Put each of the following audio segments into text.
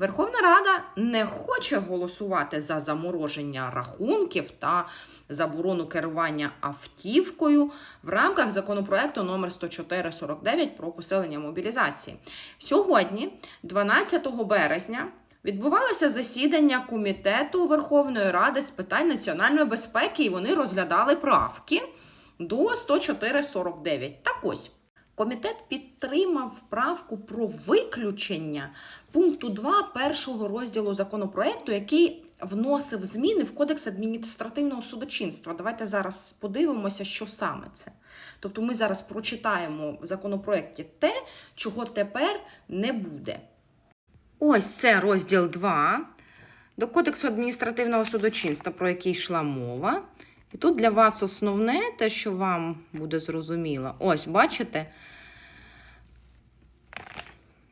Верховна Рада не хоче голосувати за замороження рахунків та заборону керування автівкою в рамках законопроекту номер 10449 про посилення мобілізації. Сьогодні, 12 березня, відбувалося засідання комітету Верховної Ради з питань національної безпеки, і вони розглядали правки до 104.49. Так ось. Комітет підтримав правку про виключення пункту 2 першого розділу законопроекту, який вносив зміни в Кодекс адміністративного судочинства. Давайте зараз подивимося, що саме це. Тобто ми зараз прочитаємо в законопроекті те, чого тепер не буде. Ось це розділ 2 до Кодексу адміністративного судочинства, про який йшла мова. І тут для вас основне, те, що вам буде зрозуміло. Ось, бачите?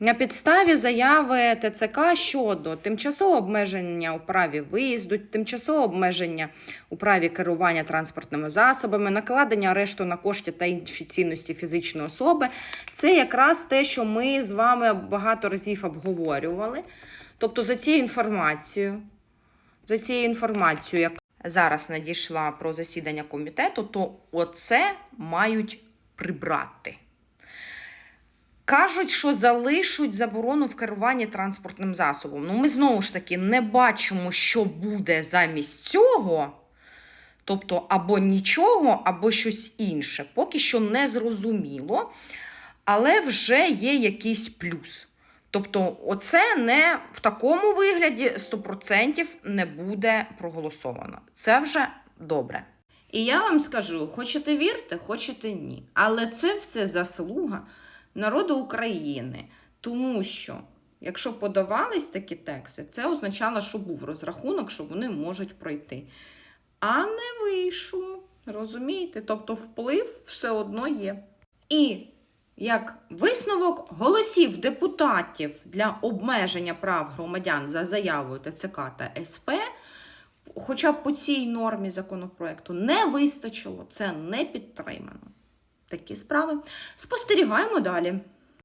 На підставі заяви ТЦК щодо тимчасового обмеження у праві виїзду, тимчасового обмеження у праві керування транспортними засобами, накладення арешту на кошти та інші цінності фізичної особи, це якраз те, що ми з вами багато разів обговорювали. Тобто, за цією інформацією, за цією інформацією, яка зараз надійшла про засідання комітету, то оце мають прибрати. Кажуть, що залишуть заборону в керуванні транспортним засобом. Ну, ми знову ж таки не бачимо, що буде замість цього. Тобто, або нічого, або щось інше. Поки що не зрозуміло, але вже є якийсь плюс. Тобто, оце не в такому вигляді 100% не буде проголосовано. Це вже добре. І я вам скажу: хочете вірте, хочете ні. Але це все заслуга народу України. Тому що, якщо подавались такі тексти, це означало, що був розрахунок, що вони можуть пройти. А не вийшло. Розумієте? Тобто вплив все одно є. І як висновок голосів депутатів для обмеження прав громадян за заявою ТЦК та СП, хоча б по цій нормі законопроекту, не вистачило, це не підтримано. Такі справи. Спостерігаємо далі.